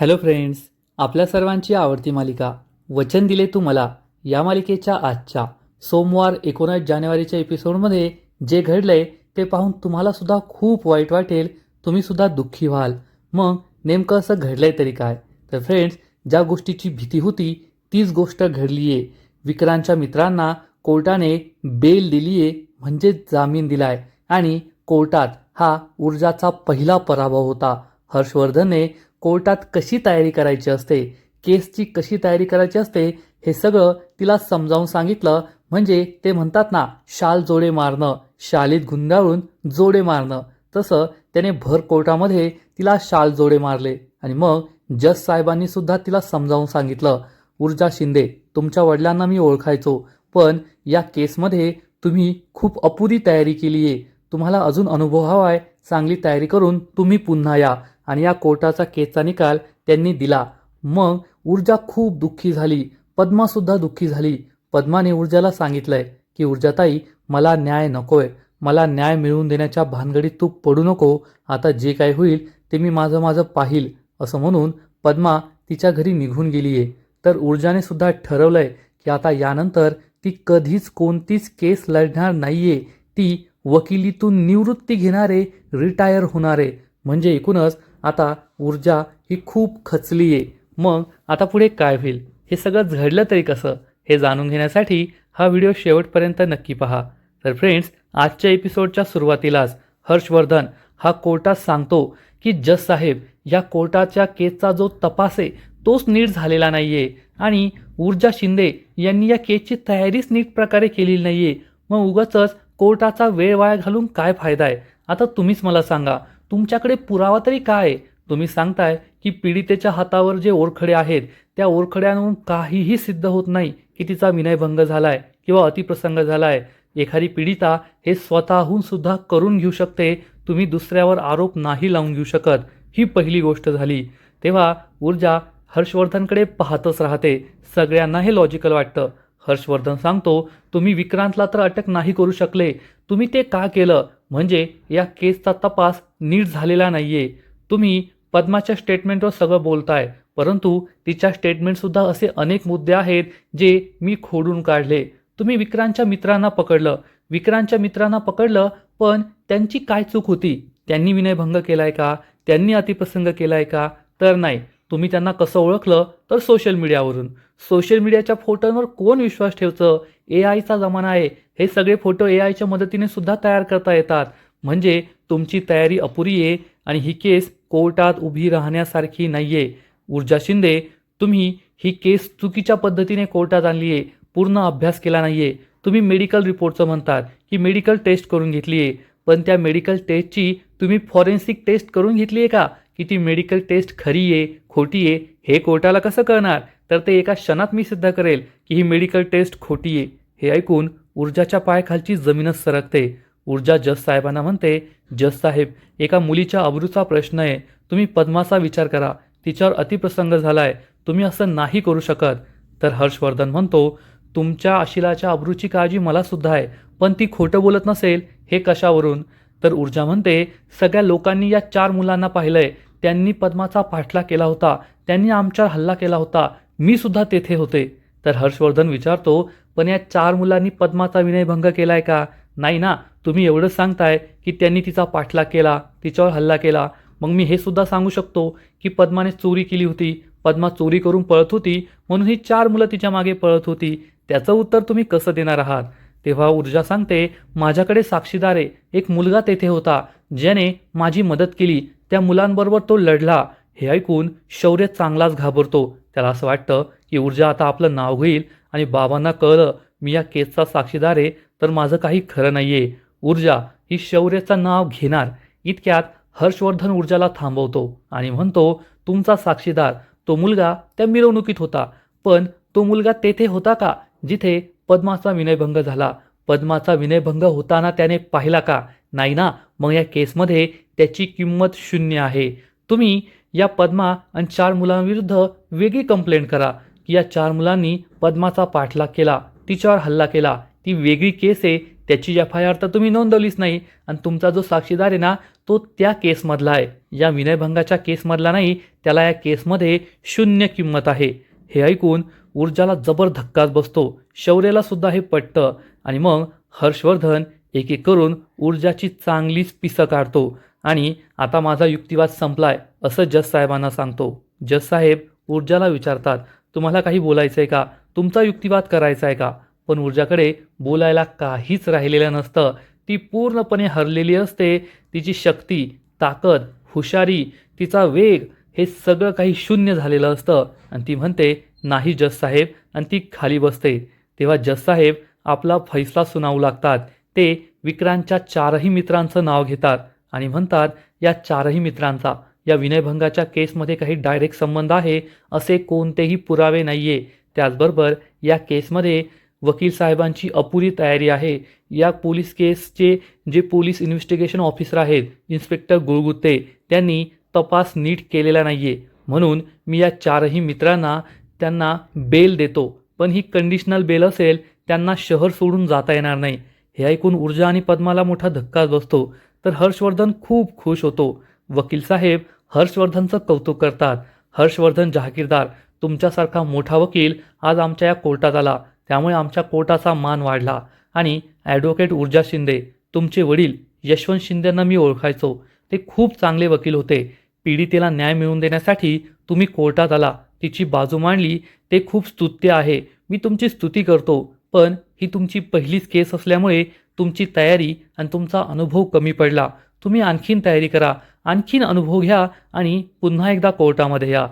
Hello friends आपल्या सर्वांची आवडती मालिका वचन दिले तू मला या मालिकेच्या आजच्या सोमवार एकोणीस जानेवारीच्या एपिसोडमध्ये जे घडलंय ते पाहून तुम्हाला सुद्धा खूप वाईट वाटेल तुम्ही सुद्धा दुःखी व्हाल. मग नेमकं असं घडलंय तरी काय? तर फ्रेंड्स ज्या गोष्टीची भीती होती तीच गोष्ट घडली आहे विक्रांतच्या मित्रांना कोर्टाने बेल दिली आहे म्हणजे जामीन दिलाय. आणि कोर्टात हा ऊर्जाचा पहिला पराभव होता. हर्षवर्धनने कोर्टात कशी तयारी करायची असते केसची कशी तयारी करायची असते हे सगळं तिला समजावून सांगितलं. म्हणजे ते म्हणतात ना शाल जोडे मारणं शालीत गुंडाळून जोडे मारणं. तसं त्याने भर कोर्टामध्ये तिला शाल जोडे मारले. आणि मग जज साहेबांनी सुद्धा तिला समजावून सांगितलं ऊर्जा शिंदे तुमच्या वडिलांना मी ओळखायचो पण या केसमध्ये तुम्ही खूप अपुरी तयारी केली आहे तुम्हाला अजून अनुभव हवा आहे चांगली तयारी करून तुम्ही पुन्हा या. आणि या कोर्टाचा केसचा निकाल त्यांनी दिला. मग ऊर्जा खूप दुःखी झाली. पद्मासुद्धा दुःखी झाली. पद्माने ऊर्जाला सांगितलंय की ऊर्जाताई मला न्याय नकोय. मला न्याय मिळवून देण्याच्या भानगडीत तू पडू नको. आता जे काय होईल ते मी माझं माझं पाहिल असं म्हणून पद्मा तिच्या घरी निघून गेली आहे तर ऊर्जाने सुद्धा ठरवलंय की आता यानंतर ती कधीच कोणतीच केस लढणार नाहीये. ती वकिलीतून निवृत्ती घेणारे रिटायर होणारे. म्हणजे एकूणच आता ऊर्जा ही खूप खचली आहे. मग आता पुढे काय होईल? हे सगळं घडलं तरी कसं? हे जाणून घेण्यासाठी हा व्हिडिओ शेवटपर्यंत नक्की पहा. तर फ्रेंड्स आजच्या एपिसोडच्या सुरुवातीलाच हर्षवर्धन हा कोर्टात सांगतो की जज साहेब या कोर्टाच्या केसचा जो तपास आहे तोच नीट झालेला नाही आहे आणि ऊर्जा शिंदे यांनी या केसची तयारीच नीट प्रकारे केलेली नाही आहे मग उगाचच कोर्टाचा वेळ वाया घालून काय फायदा आहे? आता तुम्हीच मला सांगा तुमच्याकडे पुरावा तरी काय? आहे तुम्ही सांगताय की पीडितेच्या हातावर जे ओरखडे आहेत त्या ओरखड्यांवरून काहीही सिद्ध होत नाही की तिचा विनयभंग झालाय किंवा अतिप्रसंग झालाय. एखादी पीडिता हे स्वतःहून सुद्धा करून घेऊ शकते तुम्ही दुसऱ्यावर आरोप नाही लावून घेऊ शकत. ही पहिली गोष्ट झाली. तेव्हा ऊर्जा हर्षवर्धनकडे पाहतच राहते. सगळ्यांना हे लॉजिकल वाटतं. हर्षवर्धन सांगतो तुम्ही विक्रांतला तर अटक नाही करू शकले. तुम्ही ते का केलं? म्हणजे या केसचा तपास नीट झालेला नाही आहे तुम्ही पद्माच्या स्टेटमेंटवर सगळं बोलताय परंतु तिच्या स्टेटमेंटसुद्धा असे अनेक मुद्दे आहेत जे मी खोडून काढले. तुम्ही विक्रांतच्या मित्रांना पकडलं. विक्रांतच्या मित्रांना पकडलं पण त्यांची काय चूक होती? त्यांनी विनयभंग केलाय का? त्यांनी अतिप्रसंग केलाय का? तर नाही. तुम्ही त्यांना कसं ओळखलं? तर सोशल मीडियावरून सोशल मीडियाच्या फोटोंवर कोण विश्वास ठेवतं? ए आयचा जमाना आहे. हे सगळे फोटो ए आयच्या मदतीने सुद्धा तयार करता येतात. म्हणजे तुमची तयारी अपुरी आहे आणि ही केस कोर्टात उभी राहण्यासारखी नाही आहे ऊर्जा शिंदे तुम्ही ही केस चुकीच्या पद्धतीने कोर्टात आणली आहे. पूर्ण अभ्यास केला नाही आहे तुम्ही मेडिकल रिपोर्टचं म्हणतात. की मेडिकल टेस्ट करून घेतली आहे. पण त्या मेडिकल टेस्टची तुम्ही फॉरेन्सिक टेस्ट करून घेतली आहे का? की ती मेडिकल टेस्ट खरी आहे खोटी आहे हे कोर्टाला कसं कळणार? तर ते एका क्षणात मी सिद्ध करेल की ही मेडिकल टेस्ट खोटी आहे. हे ऐकून ऊर्जाच्या पायाखालची जमीनच सरकते. ऊर्जा जज साहेबांना म्हणते जज साहेब एका मुलीच्या अब्रूचा प्रश्न आहे. तुम्ही पद्माचा विचार करा. तिच्यावर अतिप्रसंग झालाय. तुम्ही असं नाही करू शकत. तर हर्षवर्धन म्हणतो तुमच्या आशिलाच्या अब्रूची काळजी मला सुद्धा आहे पण ती खोटं बोलत नसेल हे कशावरून? तर ऊर्जा म्हणते सगळ्या लोकांनी या चार मुलांना पाहिलंय. त्यांनी पद्माचा पाठला केला होता. त्यांनी आमच्यावर हल्ला केला होता. मी सुद्धा तेथे होते. तर हर्षवर्धन विचारतो पण या चार मुलांनी पद्माचा विनयभंग केला आहे का? नाही ना. तुम्ही एवढंच सांगताय की त्यांनी तिचा पाठलाग केला तिच्यावर हल्ला केला. मग मी हे सुद्धा सांगू शकतो की पद्माने चोरी केली होती. पद्मा चोरी करून पळत होती म्हणून ही चार मुलं तिच्यामागे पळत होती. त्याचं उत्तर तुम्ही कसं देणार आहात? तेव्हा ऊर्जा सांगते माझ्याकडे साक्षीदारे एक मुलगा तेथे होता ज्याने माझी मदत केली. त्या मुलांबरोबर तो लढला. हे ऐकून शौर्य चांगलाच घाबरतो. त्याला असं वाटतं की ऊर्जा आता आपलं नाव घेईल. आणि बाबांना कळलं मी या केसचा साक्षीदार आहे तर माझं काही खरं नाही आहे ऊर्जा ही शौर्याचं नाव घेणार. इतक्यात हर्षवर्धन ऊर्जाला थांबवतो आणि म्हणतो तुमचा साक्षीदार तो मुलगा त्या मिरवणुकीत होता. पण तो मुलगा तेथे होता का? जिथे पद्माचा विनयभंग झाला. पद्माचा विनयभंग होताना त्याने पाहिला का? नाही ना मग या केसमध्ये त्याची किंमत शून्य आहे. तुम्ही या पद्मा आणि चार मुलांविरुद्ध वेगळी कंप्लेंट करा. या चार मुलांनी पद्माचा पाठलाग केला. तिच्यावर हल्ला केला. ती वेगळी केस आहे. त्याची एफ आय आर तर तुम्ही नोंदवलीच नाही. आणि तुमचा जो साक्षीदार आहे ना तो त्या केसमधला आहे. या विनयभंगाच्या केसमधला नाही त्याला या केसमध्ये शून्य किंमत आहे. हे ऐकून ऊर्जाला जबर धक्काच बसतो. शौर्याला सुद्धा हे पटतं. आणि मग हर्षवर्धन एक एक करून ऊर्जाची चांगलीच पिसं काढतो. आणि आता माझा युक्तिवाद संपलाय असं जज साहेबांना सांगतो. जज साहेब ऊर्जाला विचारतात तुम्हाला काही बोलायचं आहे का? तुमचा युक्तिवाद करायचा आहे का? पण ऊर्जाकडे बोलायला काहीच राहिलेलं नसतं. ती पूर्णपणे हरलेली असते. तिची शक्ती ताकद हुशारी तिचा वेग हे सगळं काही शून्य झालेलं असतं. आणि ती म्हणते नाही जज साहेब. आणि ती खाली बसते. तेव्हा जज साहेब आपला फैसला सुनावू लागतात. ते विक्रांतच्या चारही मित्रांचं नाव घेतात आणि म्हणतात या चारही मित्रांचा या विनयभंगाच्या केसमध्ये काही डायरेक्ट संबंध आहे असे कोणतेही पुरावे नाही आहे त्याचबरोबर या केसमध्ये वकील साहेबांची अपुरी तयारी आहे. या पोलीस केसचे जे पोलीस इन्व्हेस्टिगेशन ऑफिसर आहेत इन्स्पेक्टर गुळगुत्ते त्यांनी तपास नीट केलेला नाही आहे म्हणून मी या चारही मित्रांना त्यांना बेल देतो. पण ही कंडिशनल बेल असेल त्यांना शहर सोडून जाता येणार नाही. हे ऐकून ऊर्जा आणि पद्माला मोठा धक्काच बसतो. तर हर्षवर्धन खूप खुश होतो. वकील साहेब हर्षवर्धनचं कौतुक करतात. हर्षवर्धन जहागीरदार तुमच्यासारखा मोठा वकील आज आमच्या या कोर्टात आला. त्यामुळे आमच्या कोर्टाचा मान वाढला. आणि ॲडव्होकेट ऊर्जा शिंदे तुमचे वडील यशवंत शिंदेंना मी ओळखायचो. ते खूप चांगले वकील होते. पीडितेला न्याय मिळवून देण्यासाठी तुम्ही कोर्टात आला. तिची बाजू मांडली. ते खूप स्तुत्य आहे. मी तुमची स्तुती करतो. पण ही तुमची पहिलीच केस असल्यामुळे तुमची तयारी आणि तुमचा अनुभव कमी पडला. तुम्ही आणखीन तयारी करा आणखीन अनुभव घ्या आणि पुन्हा एकदा कोर्टामध्ये या.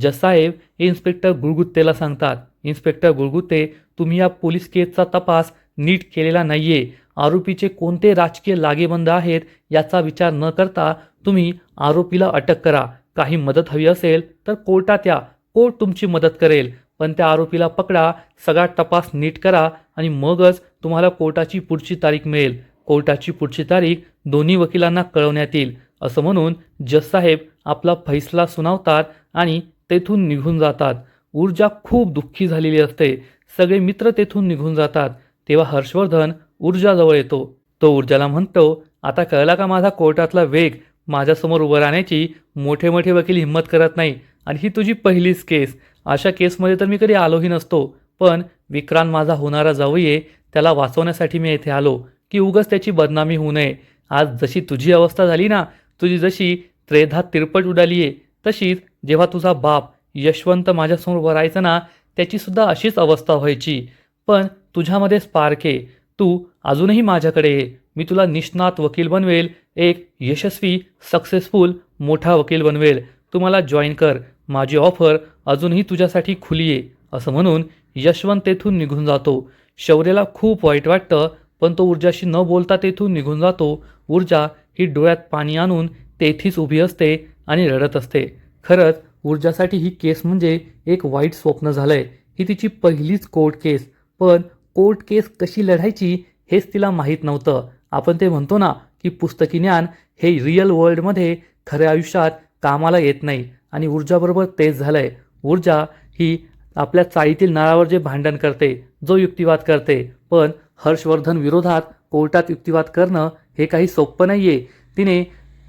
जसाहेब हे इन्स्पेक्टर गुळगुत्तेला सांगतात इन्स्पेक्टर गुळगुत्ते तुम्ही या पोलीस केसचा तपास नीट केलेला नाहीये. आरोपीचे कोणते राजकीय लागेबंद आहेत याचा विचार न करता तुम्ही आरोपीला अटक करा. काही मदत हवी असेल तर कोर्टात या. कोर्ट तुमची मदत करेल. पण त्या आरोपीला पकडा सगळा तपास नीट करा आणि मगच तुम्हाला कोर्टाची पुढची तारीख मिळेल. कोर्टाची पुढची तारीख दोन्ही वकिलांना कळवण्यात येईल असं म्हणून जजसाहेब आपला फैसला सुनावतात आणि तेथून निघून जातात. ऊर्जा खूप दुःखी झालेली असते. सगळे मित्र तेथून निघून जातात. तेव्हा हर्षवर्धन ऊर्जाजवळ येतो. तो ऊर्जाला म्हणतो आता कळला का माझा कोर्टातला वेग? माझ्यासमोर उभं राहण्याची मोठे मोठे वकील हिंमत करत नाही आणि ही तुझी पहिलीच केस. अशा केसमध्ये तर मी कधी आलोही नसतो. पण विक्रांत माझा होणारा जावई त्याला वाचवण्यासाठी मी येथे आलो. की उगच त्याची बदनामी होऊ नये. आज जशी तुझी अवस्था झाली ना तुझी जशी त्रेधा तिरपट उडाली आहे तशीच जेव्हा तुझा बाप यशवंत माझ्यासमोर उभं ना त्याचीसुद्धा अशीच अवस्था व्हायची. पण तुझ्यामध्ये स्पार्क आहे. तू अजूनही माझ्याकडे ये मी तुला निष्णात वकील बनवेल. एक यशस्वी सक्सेसफुल मोठा वकील बनवेल. तू मला जॉईन कर. माझी ऑफर अजूनही तुझ्यासाठी खुली आहे असं म्हणून यशवंत तेथून निघून जातो. शौर्याला खूप वाईट वाटतं पण तो ऊर्जाशी न बोलता तेथून निघून जातो. ऊर्जा ही डोळ्यात पाणी आणून तेथीच उभी असते आणि रडत असते. खरंच ऊर्जासाठी ही केस म्हणजे एक वाईट स्वप्न झालंय. ही तिची पहिलीच कोर्ट केस. पण कोर्ट केस कशी लढायची हेच तिला माहीत नव्हतं. आपण ते म्हणतो ना की पुस्तकी ज्ञान हे रिअल वर्ल्डमध्ये खऱ्या आयुष्यात कामाला येत नाही आणि ऊर्जाबरोबर तेच झालंय. ऊर्जा ही आपल्या चाळीतील नळावर जे भांडण करते जो युक्तिवाद करते. पण हर्षवर्धन विरोधात कोर्टात युक्तिवाद करणं हे काही सोपं नाही आहे तिने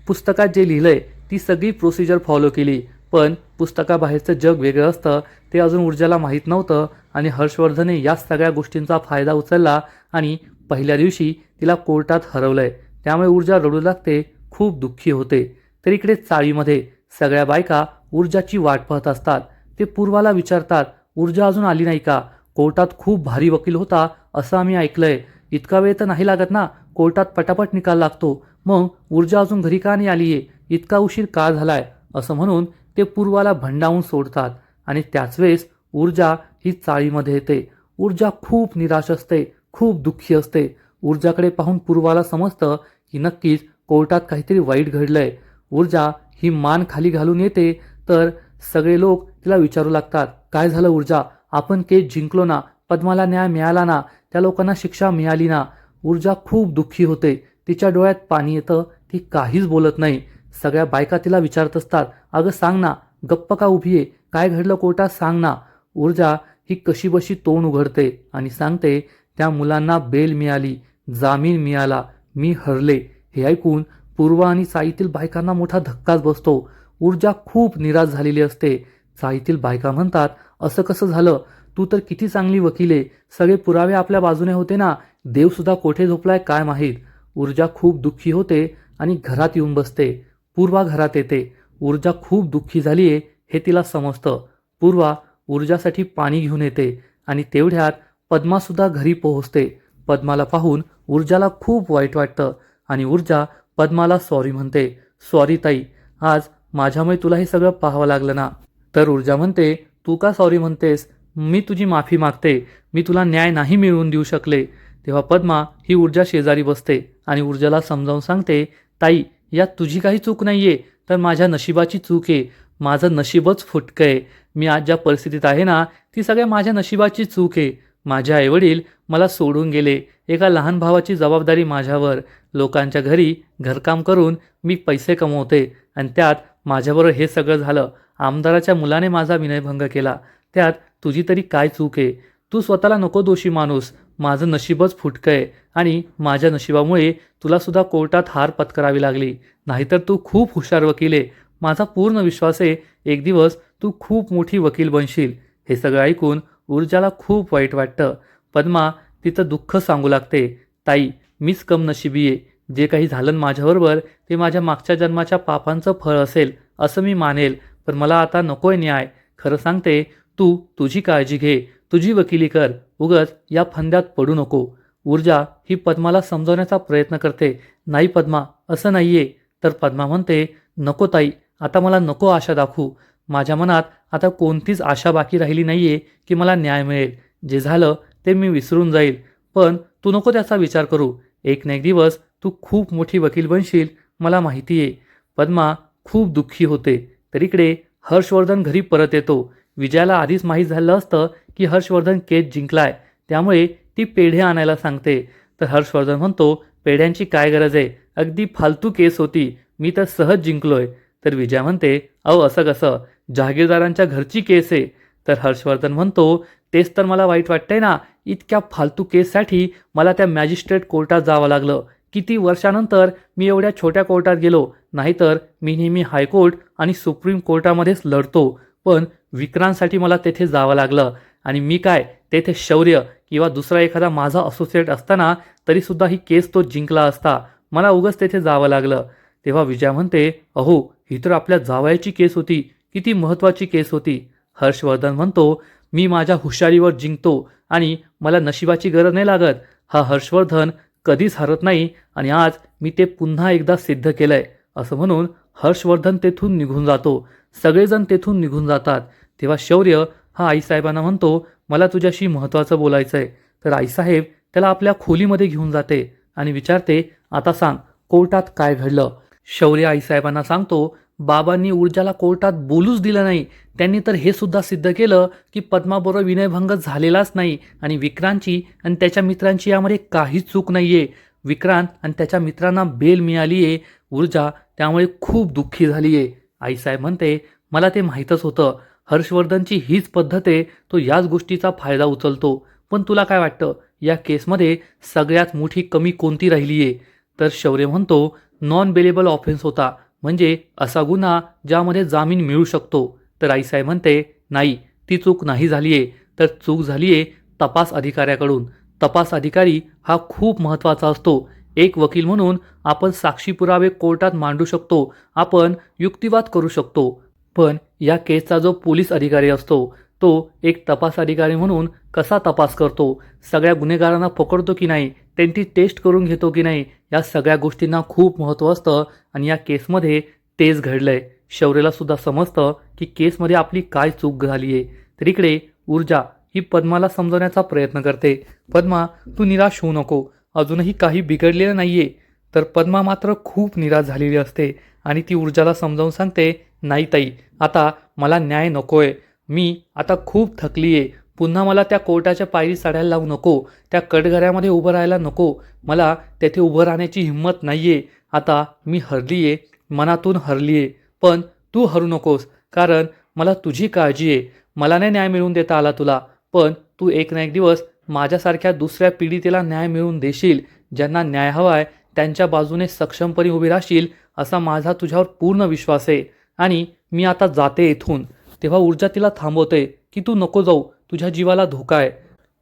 पुस्तकात जे लिहिलं आहे ती सगळी प्रोसिजर फॉलो केली. पण पुस्तकाबाहेरचं जग वेगळं असतं ते अजून ऊर्जाला माहीत नव्हतं आणि हर्षवर्धनने या सगळ्या गोष्टींचा फायदा उचलला आणि पहिल्या दिवशी तिला कोर्टात हरवलं आहे त्यामुळे ऊर्जा रडू लागते खूप दुःखी होते. तर इकडे चाळीमध्ये सगळ्या बायका ऊर्जाची वाट पाहत असतात. ते पूर्वाला विचारतात ऊर्जा अजून आली नाही का? कोर्टात खूप भारी वकील होता असं आम्ही ऐकलंय. इतका वेळ तर नाही लागत ना? कोर्टात पटापट निकाल लागतो. मग ऊर्जा अजून घरी का नाही आली आहे इतका उशीर का झालाय? असं म्हणून ते पूर्वाला भंडावून सोडतात आणि त्याच वेळेस ऊर्जा ही चाळीमध्ये येते. ऊर्जा खूप निराश असते खूप दुःखी असते. ऊर्जाकडे पाहून पूर्वाला समजतं की नक्कीच कोर्टात काहीतरी वाईट घडलंय. ऊर्जा ही मान खाली घालून येते तर सगळे लोक तिला विचारू लागतात काय झालं ऊर्जा? आपण केस जिंकलो ना? पद्माला न्याय मिळाला ना? त्या लोकांना शिक्षा मिळाली ना? ऊर्जा खूप दुःखी होते. तिच्या डोळ्यात पाणी येतं. ती काहीच बोलत नाही. सगळ्या बायका तिला विचारत असतात अगं सांग ना गप्प का उभी आहे? काय घडलं कोर्टात? सांग ना. ऊर्जा ही कशीबशी तोंड उघडते आणि सांगते त्या मुलांना बेल मिळाली जामीन मिळाला मी हरले. हे ऐकून पूर्वा आणि साईतील बायकांना मोठा धक्काच बसतो. ऊर्जा खूप निराश झालेली असते. साईतील बायका म्हणतात असं कसं झालं? तू तर किती चांगली वकील आहे. सगळे पुरावे आपल्या बाजूने होते ना. देवसुद्धा कोठे झोपलाय काय माहीत? ऊर्जा खूप दुःखी होते आणि घरात येऊन बसते. पूर्वा घरात येते. ऊर्जा खूप दुःखी झाली आहे हे तिला समजतं. पूर्वा ऊर्जासाठी पाणी घेऊन येते आणि तेवढ्यात पद्मासुद्धा घरी पोहोचते. पद्माला पाहून ऊर्जाला खूप वाईट वाटतं आणि ऊर्जा पद्माला सॉरी म्हणते. सॉरी ताई आज माझ्यामुळे तुला हे सगळं पाहावं लागलं ना? तर ऊर्जा म्हणते तू का सॉरी म्हणतेस? मी तुझी माफी मागते. मी तुला न्याय नाही मिळवून देऊ शकले. तेव्हा पद्मा ही ऊर्जा शेजारी बसते आणि ऊर्जाला समजावून सांगते ताई यात तुझी काही चूक नाही आहे तर माझ्या नशिबाची चूक आहे. माझं नशीबच फुटकं आहे मी आज ज्या परिस्थितीत आहे ना ती सगळ्या माझ्या नशिबाची चूक आहे. माझे आईवडील मला सोडून गेले एका लहान भावाची जबाबदारी माझ्यावर. लोकांच्या घरी घरकाम करून मी पैसे कमवते आणि त्यात माझ्याबरोबर हे सगळं झालं. आमदाराच्या मुलाने माझा विनयभंग केला. त्यात तुझी तरी काय चूक आहे? तू स्वतःला नको दोषी माणूस माझं नशीबच फुटकं आहे आणि माझ्या नशिबामुळे तुलासुद्धा कोर्टात हार पत्करावी लागली. नाहीतर तू खूप हुशार वकील आहे. माझा पूर्ण विश्वास आहे एक दिवस तू खूप मोठी वकील बनशील. हे सगळं ऐकून ऊर्जाला खूप वाईट वाटतं. पद्मा तिचं दुःख सांगू लागते. ताई मीच कम नशिबी आहे. जे काही झालं माझ्याबरोबर ते माझ्या मागच्या जन्माच्या पापांचं फळ असेल असं मी मानेल. पण मला आता नकोय न्याय. खरं सांगते तू तुझी काळजी घे. तुझी वकिली कर उगच या फंद्यात पडू नको. ऊर्जा ही पद्माला समजवण्याचा प्रयत्न करते. नाही पद्मा असं नाहीये. तर पद्मा म्हणते नको ताई आता मला नको आशा दाखवू. माझ्या मनात आता कोणतीच आशा बाकी राहिली नाहीये की मला न्याय मिळेल. जे झालं ते मी विसरून जाईल. पण तू नको त्याचा विचार करू. एक ना एक दिवस तू खूप मोठी वकील बनशील मला माहिती आहे पद्मा खूप दुःखी होते. तर इकडे हर्षवर्धन घरी परत येतो. विजयाला आधीच माहीत झालं असतं की हर्षवर्धन केस जिंकलाय. त्यामुळे ती पेढे आणायला सांगते. तर हर्षवर्धन म्हणतो पेढ्यांची काय गरज आहे? अगदी फालतू केस होती. मी तर सहज जिंकलोय. तर विजया म्हणते अहो असं कसं? जहागीरदारांच्या घरची केस आहे. तर हर्षवर्धन म्हणतो तेच तर मला वाईट वाटतंय ना. इतक्या फालतू केससाठी मला त्या मॅजिस्ट्रेट कोर्टात जावं लागलं. किती वर्षानंतर मी एवढ्या छोट्या कोर्टात गेलो. नाहीतर मी नेहमी हायकोर्ट आणि सुप्रीम कोर्टामध्येच लढतो. पण विक्रांतसाठी मला तेथे जावं लागलं. आणि मी काय? तेथे शौर्य किंवा दुसरा एखादा माझा असोसिएट असताना तरीसुद्धा ही केस तो जिंकला असता. मला उगच तेथे जावं लागलं. तेव्हा विजया म्हणते अहो ही तर आपल्या जावयाची केस होती. किती महत्त्वाची केस होती. हर्षवर्धन म्हणतो मी माझ्या हुशारीवर जिंकतो आणि मला नशिबाची गरज नाही लागत. हा हर्षवर्धन कधीच हरत नाही आणि आज मी ते पुन्हा एकदा सिद्ध केलंय असं म्हणून हर्षवर्धन तेथून निघून जातो. सगळेजण तेथून निघून जातात. तेव्हा शौर्य हा आईसाहेबांना म्हणतो मला तुझ्याशी महत्त्वाचं बोलायचं आहे तर आईसाहेब त्याला आपल्या खोलीमध्ये घेऊन जाते आणि विचारते आता सांग कोर्टात काय घडलं? शौर्य आईसाहेबांना सांगतो बाबांनी ऊर्जाला कोर्टात बोलूच दिलं नाही. त्यांनी तर हे सुद्धा सिद्ध केलं की पद्माबरोबर विनयभंग झालेलाच नाही आणि विक्रांतची आणि त्याच्या मित्रांची यामध्ये काहीच चूक नाही आहे विक्रांत आणि त्याच्या मित्रांना बेल मिळाली आहे ऊर्जा त्यामुळे खूप दुःखी झाली आहे आईसाहेब म्हणते मला ते माहीतच होतं. हर्षवर्धनची हीच पद्धत आहे तो याच गोष्टीचा फायदा उचलतो. पण तुला काय वाटतं? या केसमध्ये सगळ्यात मोठी कमी कोणती राहिली आहे? तर शौर्य म्हणतो नॉन बेलेबल ऑफेन्स होता. म्हणजे असा गुन्हा ज्यामध्ये जामीन मिळू शकतो. तर आईसाहेब म्हणते नाही ती चूक नाही झाली आहे. तर चूक झाली आहे तपास अधिकाऱ्याकडून. तपास अधिकारी हा खूप महत्त्वाचा असतो. एक वकील म्हणून आपण साक्षी पुरावे कोर्टात मांडू शकतो आपण युक्तिवाद करू शकतो. पण या केसचा जो पोलीस अधिकारी असतो तो एक तपास अधिकारी म्हणून कसा तपास करतो? सगळ्या गुन्हेगारांना पकडतो की नाही? त्यांची टेस्ट करून घेतो की नाही? या सगळ्या गोष्टींना खूप महत्त्व असतं आणि या केसमध्ये तेच घडलंय. आहे सुद्धा समजतं की केसमध्ये आपली काय चूक झाली आहे तर इकडे ऊर्जा ही पद्माला समजवण्याचा प्रयत्न करते. पद्मा तू निराश होऊ नको. अजूनही काही बिघडलेलं नाही आहे तर पद्मा मात्र खूप निराश झालेली असते आणि ती ऊर्जाला समजावून सांगते नाही ताई आता मला न्याय नकोय. मी आता खूप थकली आहे पुन्हा मला त्या कोर्टाच्या पायरी चढायला लावू नको. त्या कटघऱ्यामध्ये उभं राहायला नको. मला तेथे उभं राहण्याची हिंमत नाही आहे आता मी हरली आहे मनातून हरली आहे पण तू हरू नकोस कारण मला तुझी काळजी आहे. मला नाही न्याय मिळवून देता आला तुला. पण तू एक ना एक दिवस माझ्यासारख्या दुसऱ्या पीडितेला न्याय मिळवून देशील ज्यांना न्याय हवाय त्यांच्या बाजूने सक्षमपणे उभी राहशील असा माझा तुझ्यावर पूर्ण विश्वास आहे. आणि मी आता जाते इथून. तेव्हा ऊर्जा तिला थांबवते की तू नको जाऊ तुझ्या जीवाला धोका आहे.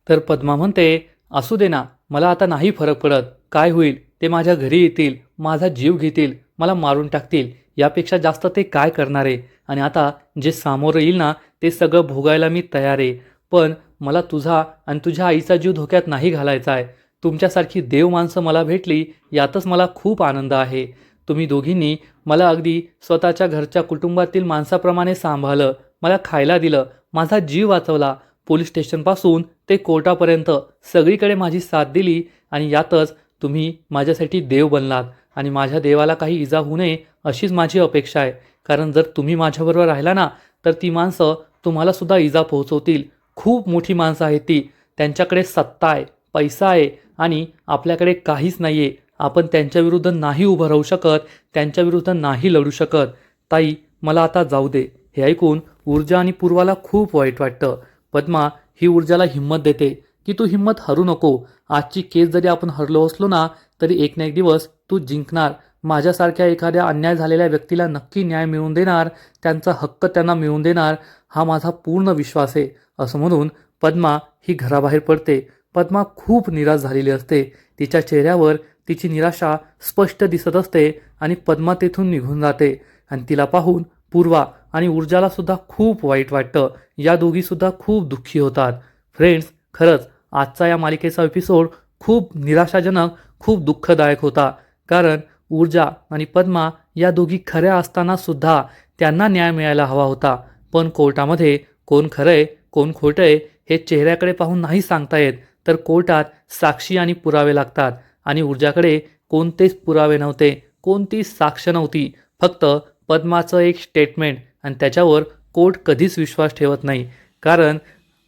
तर पद्मा म्हणते असू दे ना मला आता नाही फरक पडत. काय होईल? ते माझ्या घरी येतील माझा जीव घेतील मला मारून टाकतील. यापेक्षा जास्त ते काय करणार आहे? आणि आता जे सामोरं येईल ना ते सगळं भोगायला मी तयार आहे. पण मला तुझा आणि तुझ्या आईचा जीव धोक्यात नाही घालायचा आहे. तुमच्यासारखी देव माणसं मला भेटली यातच मला खूप आनंद आहे. तुम्ही दोघींनी मला अगदी स्वतःच्या घरच्या कुटुंबातील माणसाप्रमाणे सांभाळलं मला खायला दिलं माझा जीव वाचवला. पोलीस स्टेशनपासून ते कोर्टापर्यंत सगळीकडे माझी साथ दिली आणि यातच तुम्ही माझ्यासाठी देव बनलात आणि माझ्या देवाला काही इजा होऊ नये अशीच माझी अपेक्षा आहे. कारण जर तुम्ही माझ्याबरोबर राहिला ना तर ती माणसं तुम्हालासुद्धा इजा पोहोचवतील. खूप मोठी माणसं आहेत ती. त्यांच्याकडे सत्ता आहे पैसा आहे आणि आपल्याकडे काहीच नाही आहे आपण त्यांच्याविरुद्ध नाही उभं राहू शकत त्यांच्याविरुद्ध नाही लढू शकत. ताई मला आता जाऊ दे. हे ऐकून ऊर्जा आणि पूर्वाला खूप वाईट वाटतं. पद्मा ही ऊर्जाला हिंमत देते. की तू हिंमत हरू नको. आजची केस जरी आपण हरलो असलो ना तरी एक ना एक दिवस तू जिंकणार. माझ्यासारख्या एखाद्या अन्याय झालेल्या व्यक्तीला नक्की न्याय मिळवून देणार. त्यांचा हक्क त्यांना मिळवून देणार. हा माझा पूर्ण विश्वास आहे. असं म्हणून पद्मा ही घराबाहेर पडते. पद्मा खूप निराश झालेली असते. तिच्या चेहऱ्यावर तिची निराशा स्पष्ट दिसत असते आणि पद्मा तेथून निघून जाते. आणि तिला पाहून पूर्वा आणि ऊर्जाला सुद्धा खूप वाईट वाटतं. या दोघीसुद्धा खूप दुःखी होतात. फ्रेंड्स खरंच आजचा या मालिकेचा एपिसोड खूप निराशाजनक खूप दुःखदायक होता. कारण ऊर्जा आणि पद्मा या दोघी खऱ्या असताना सुद्धा त्यांना न्याय मिळायला हवा होता. पण कोर्टामध्ये कोण खरंय कोण खोटंय हे चेहऱ्याकडे पाहून नाही सांगता येत तर कोर्टात साक्षी आणि पुरावे लागतात. आणि ऊर्जाकडे कोणतेच पुरावे नव्हते कोणतीच साक्ष नव्हती. फक्त पद्माचं एक स्टेटमेंट आणि त्याच्यावर कोर्ट कधीच विश्वास ठेवत नाही. कारण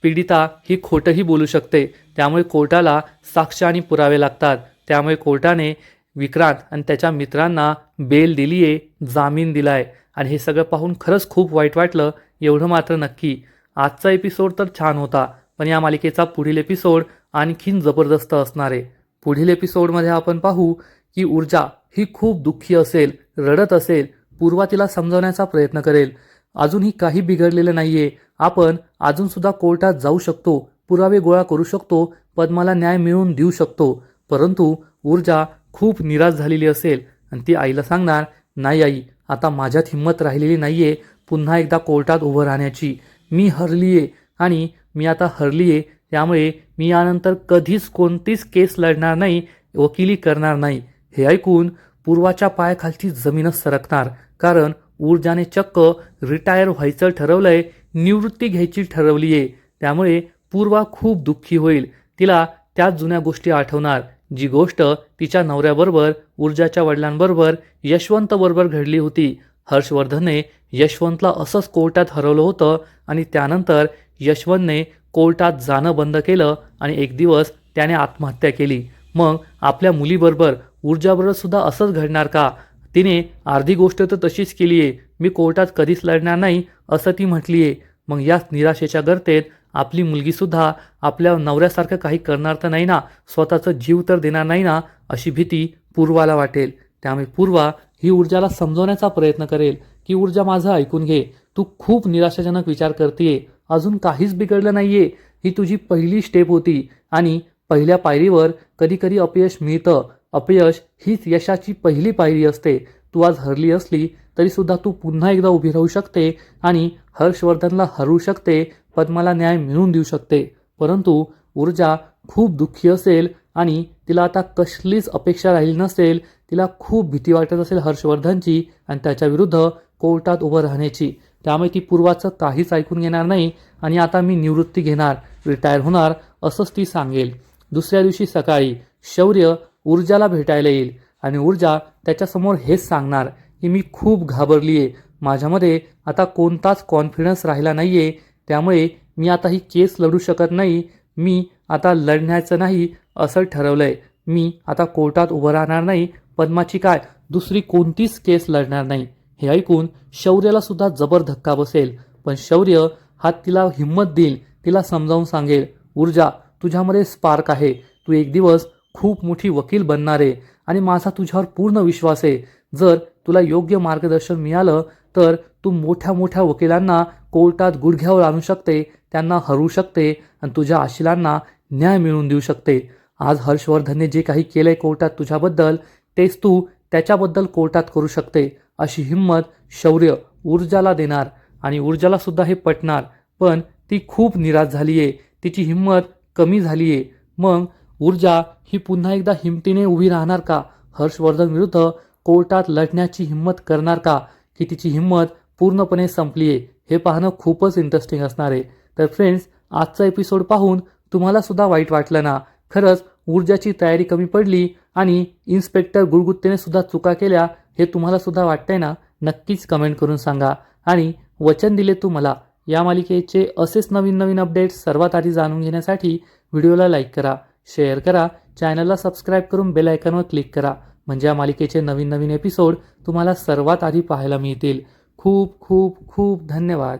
पीडिता ही खोटंही बोलू शकते त्यामुळे कोर्टाला साक्ष आणि पुरावे लागतात. त्यामुळे कोर्टाने विक्रांत आणि त्याच्या मित्रांना बेल दिली आहे जामीन दिलाय. आणि हे सगळं पाहून खरंच खूप वाईट वाटलं एवढं मात्र नक्की. आजचा एपिसोड तर छान होता पण या मालिकेचा पुढील एपिसोड आणखीन जबरदस्त असणार आहे. पुढील एपिसोडमध्ये आपण पाहू की ऊर्जा ही खूप दुःखी असेल रडत असेल पूर्वा तिला समजवण्याचा प्रयत्न करेल. अजूनही काही बिघडलेलं नाहीये. आपण अजूनसुद्धा कोर्टात जाऊ शकतो पुरावे गोळा करू शकतो पद्माला न्याय मिळवून देऊ शकतो. परंतु ऊर्जा खूप निराश झालेली असेल आणि ती आईला सांगणार नाही आई आता माझ्यात हिंमत राहिलेली नाहीये पुन्हा एकदा कोर्टात उभं राहण्याची. मी हरली आहे आणि मी आता हरली आहे त्यामुळे मी यानंतर कधीच कोणतीच केस लढणार नाही वकिली करणार नाही. हे ऐकून पूर्वाच्या पायाखालची जमीनच सरकणार कारण ऊर्जाने चक्क रिटायर व्हायचं ठरवलंय निवृत्ती घ्यायची ठरवली आहे त्यामुळे पूर्वा खूप दुःखी होईल. तिला त्याच जुन्या गोष्टी आठवणार. जी गोष्ट तिच्या नवऱ्याबरोबर ऊर्जाच्या वडिलांबरोबर यशवंतबरोबर घडली होती. हर्षवर्धनने यशवंतला असंच कोर्टात हरवलं होतं आणि त्यानंतर यशवंतने कोर्टात जाणं बंद केलं आणि एक दिवस त्याने आत्महत्या केली. मग आपल्या मुलीबरोबर ऊर्जाबरोबर सुद्धा असंच घडणार का? तिने अर्धी गोष्ट तर तशीच केली आहे मी कोर्टात कधीच लढणार नाही असं ती म्हटली आहे मग याच निराशेच्या गर्तेत आपली मुलगीसुद्धा आपल्या नवऱ्यासारखं काही करणार तर नाही ना? स्वतःचा जीव तर देणार नाही ना? अशी भीती पूर्वाला वाटेल. त्यामुळे पूर्वा ही ऊर्जाला समजवण्याचा प्रयत्न करेल. की ऊर्जा माझं ऐकून घे. तू खूप निराशाजनक विचार करतेय. अजून काहीच बिघडलं नाहीये. ही तुझी पहिली स्टेप होती. आणि पहिल्या पायरीवर कधीकधी अपयश मिळतं. अपयश हीच यशाची पहिली पायरी असते. तू आज हरली असली तरी सुद्धा तू पुन्हा एकदा उभी राहू शकते आणि हर्षवर्धनला हरवू शकते. पद्माला न्याय मिळवून देऊ शकते. परंतु ऊर्जा खूप दुःखी असेल आणि तिला आता कसलीच अपेक्षा राहिली नसेल. तिला खूप भीती वाटत असेल हर्षवर्धनची आणि त्याच्याविरुद्ध कोर्टात उभं राहण्याची. त्यामुळे ती पूर्वाचं काहीच ऐकून घेणार नाही आणि आता मी निवृत्ती घेणार रिटायर होणार असंच ती सांगेल. दुसऱ्या दिवशी सकाळी शौर्य ऊर्जाला भेटायला येईल आणि ऊर्जा त्याच्यासमोर हेच सांगणार की मी खूप घाबरली आहे माझ्यामध्ये आता कोणताच कॉन्फिडन्स राहिला नाही आहे त्यामुळे मी आता ही केस लढू शकत नाही. मी आता लढण्याचं नाही असं ठरवलं आहे मी आता कोर्टात उभं राहणार नाही. पद्माची काय? दुसरी कोणतीच केस लढणार नाही. हे ऐकून शौर्याला सुद्धा जबर धक्का बसेल. पण शौर्य हा तिला हिंमत देईल तिला समजावून सांगेल ऊर्जा तुझ्यामध्ये स्पार्क आहे. तू एक दिवस खूप मोठी वकील बनणार आहे आणि माझा तुझ्यावर पूर्ण विश्वास आहे. जर तुला योग्य मार्गदर्शन मिळालं तर तू मोठ्या मोठ्या वकिलांना कोर्टात गुडघ्यावर आणू शकते त्यांना हरवू शकते आणि तुझ्या आशिलांना न्याय मिळवून देऊ शकते. आज हर्षवर्धनने जे काही केलंय कोर्टात तुझ्याबद्दल तेच तू त्याच्याबद्दल कोर्टात करू शकते अशी हिंमत शौर्य ऊर्जाला देणार आणि ऊर्जालासुद्धा हे पटणार. पण ती खूप निराश झाली आहे तिची हिंमत कमी झाली आहे मग ऊर्जा ही पुन्हा एकदा हिमतीने उभी राहणार का? हर्षवर्धन विरुद्ध कोर्टात लढण्याची हिंमत करणार का? की तिची हिंमत पूर्णपणे संपली आहे हे पाहणं खूपच इंटरेस्टिंग असणार आहे. तर फ्रेंड्स आजचा एपिसोड पाहून तुम्हाला सुद्धा वाईट वाटलं ना? खरंच ऊर्जाची तयारी कमी पडली आणि इन्स्पेक्टर गुळगुत्तेने सुद्धा चुका केल्या हे तुम्हाला सुद्धा वाटतंय ना? नक्कीच कमेंट करून सांगा. आणि वचन दिले तू मला. या मालिकेचे असेच नवीन नवीन अपडेट्स सर्वात आधी जाणून घेण्यासाठी व्हिडिओला लाईक करा शेअर करा चॅनलला सबस्क्राईब करून बेल आयकॉनवर क्लिक करा. म्हणजे या मालिकेचे नवीन नवीन एपिसोड तुम्हाला सर्वात आधी पाहायला मिळतील. खूप खूप खूप धन्यवाद.